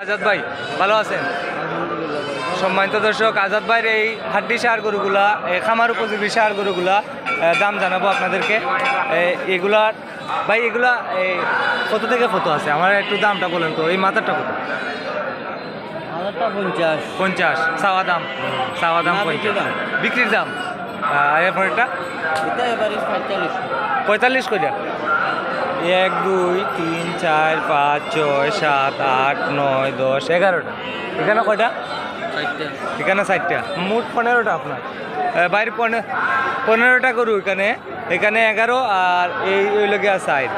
আজাদ ভাই ভালো আছেন? সম্মানিত দর্শক আজাদ ভাইয়ের এই হাড্ডি সার গরুগুলা এই খামার উপযোগী সার গরুগুলা দাম জানাব আপনাদেরকে। এ, এগুলার ভাই এগুলা এই কত থেকে কত আছে? আমার একটু দামটা বলেন তো এই মাথাটা কত? পঞ্চাশ। পঞ্চাশ চাওয়া দাম চাওয়া দাম বিক্রির পঞ্চাশ। দাম। বিক্রির দাম? আর এটা পঁয়তাল্লিশ। করে এক দুই তিন চার পাঁচ ছয় সাত আট নয় দশ এগারোটা। এখানে কয়টা? এখানে ষাটটা মোট পনেরোটা আপনার। বাইরে পনে- পনেরোটা গরু এখানে। এখানে এগারো আর এই ওই লোকে সাইড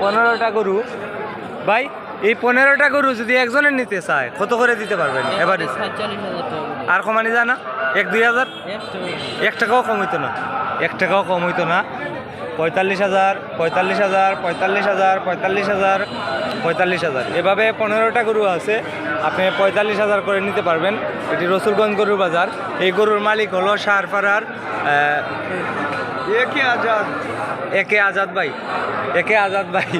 পনেরোটা গরু। ভাই এই পনেরোটা গরু যদি একজনের নিতে চায় কত করে দিতে পারবেন? এবারে আর কমানি জানা এক দুই হাজার। এক টাকাও কম হইতো না। এক টাকাও কম হইতো না। পঁয়তাল্লিশ হাজার পঁয়তাল্লিশ হাজার পঁয়তাল্লিশ হাজার পঁয়তাল্লিশ হাজার পঁয়তাল্লিশ হাজার। এভাবে পনেরোটা গরু আছে আপনি পঁয়তাল্লিশ হাজার করে নিতে পারবেন। এটি রসুলগঞ্জ গরুর বাজার। এই গরুর মালিক হলো সারপাড়ার একে আজাদ। একে আজাদ ভাই একে আজাদ ভাই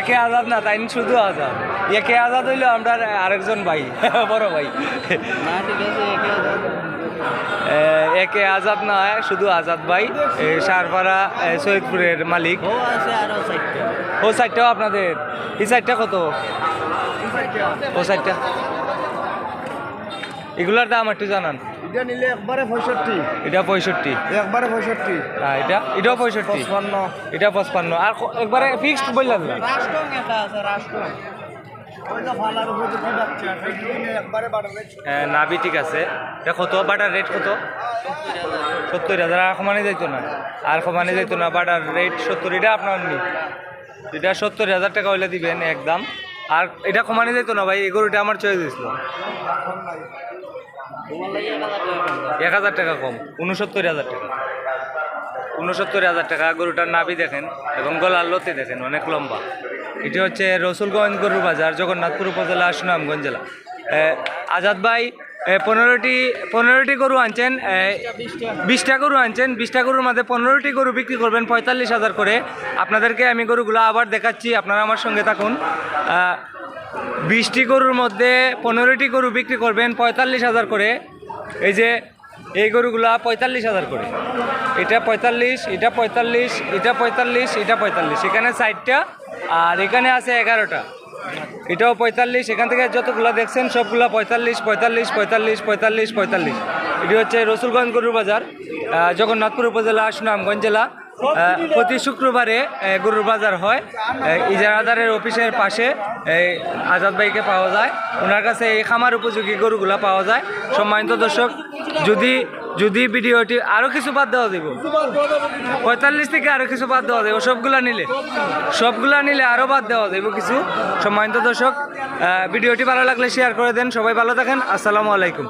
একে আজাদ না তাই শুধু আজাদ। একে আজাদ হইল আমরা আরেকজন ভাই বড় ভাই। একে আজাদ নয় শুধু আজাদ ভাই। সারপাড়া সৈয়দপুরের মালিক। ও সাইডটাও আপনাদের? এই সাইডটা কত? ও সাইডটা। এগুলার দাম একটু জানান। এটা নিলে একবারে পঁয়ষট্টি। এটা পঁয়ষট্টি। একবারে পঁয়ষট্টি। এটা? এটাও পঁয়ষট্টি? পঁচপান্ন। এটা পঁচপান্ন। আর একবারে ফিক্সড বললাম না? নাভি ঠিক আছে। এটা কত? বাটার রেট কত? সত্তর হাজার। আর কমানে যাইতো না। আর কমানে যাইতো না। বাটার রেট সত্তর, এটা আপনার নি। এটা সত্তর হাজার টাকা হইলে দিবেন একদম আর এটা কমানে যাইতো না ভাই, এই গরুটা আমার চয়েস দিয়েছিল। এক হাজার টাকা কম, উনসত্তর হাজার টাকা। উনসত্তর হাজার টাকা গরুটার নাভি দেখেন এবং গলার লতি দেখেন, অনেক লম্বা। এটি হচ্ছে রসুলগঞ্জ গরুর বাজার জগন্নাথপুর উপজেলা, সুনামগঞ্জ জেলা। আজাদ ভাই পনেরোটি পনেরোটি গরু আনছেন বিশটা গরু আনছেন, বিশটা গরুর মধ্যে পনেরোটি গরু বিক্রি করবেন পঁয়তাল্লিশ হাজার করে। আপনাদেরকে আমি গরুগুলো আবার দেখাচ্ছি, আপনারা আমার সঙ্গে থাকুন। বিশটি গরুর মধ্যে পনেরোটি গরু বিক্রি করবেন পঁয়তাল্লিশ হাজার করে। এই যে এই গরুগুলা পঁয়তাল্লিশ হাজার করে। এটা পঁয়তাল্লিশ এটা পঁয়তাল্লিশ এটা পঁয়তাল্লিশ এটা পঁয়তাল্লিশ। এখানে ষাটটা আর এখানে আছে এগারোটা। এটাও পঁয়তাল্লিশ। এখান থেকে যতগুলো দেখছেন, সবগুলো পঁয়তাল্লিশ পঁয়তাল্লিশ পঁয়তাল্লিশ পঁয়তাল্লিশ পঁয়তাল্লিশ। এটি হচ্ছে রসুলগঞ্জ গরুর বাজার জগন্নাথপুর উপজেলা, সুনামগঞ্জ জেলা। প্রতি শুক্রবারে গরুর বাজার হয়। ইজারাদারের অফিসের পাশে আজাদ ভাইকে পাওয়া যায়। ওনার কাছে এই খামার উপযোগী গরুগুলা পাওয়া যায়। সম্মানিত দর্শক, যদি যদি ভিডিওটি আরও কিছু বাদ দেওয়া দেব, পঁয়তাল্লিশ থেকে আরও কিছু বাদ দেওয়া দেবো, সবগুলা নিলে সবগুলা নিলে আরও বাদ দেওয়া দেবো কিছু। সম্মানিত দর্শক ভিডিওটি ভালো লাগলে শেয়ার করে দেন। সবাই ভালো থাকেন। আসসালামু আলাইকুম।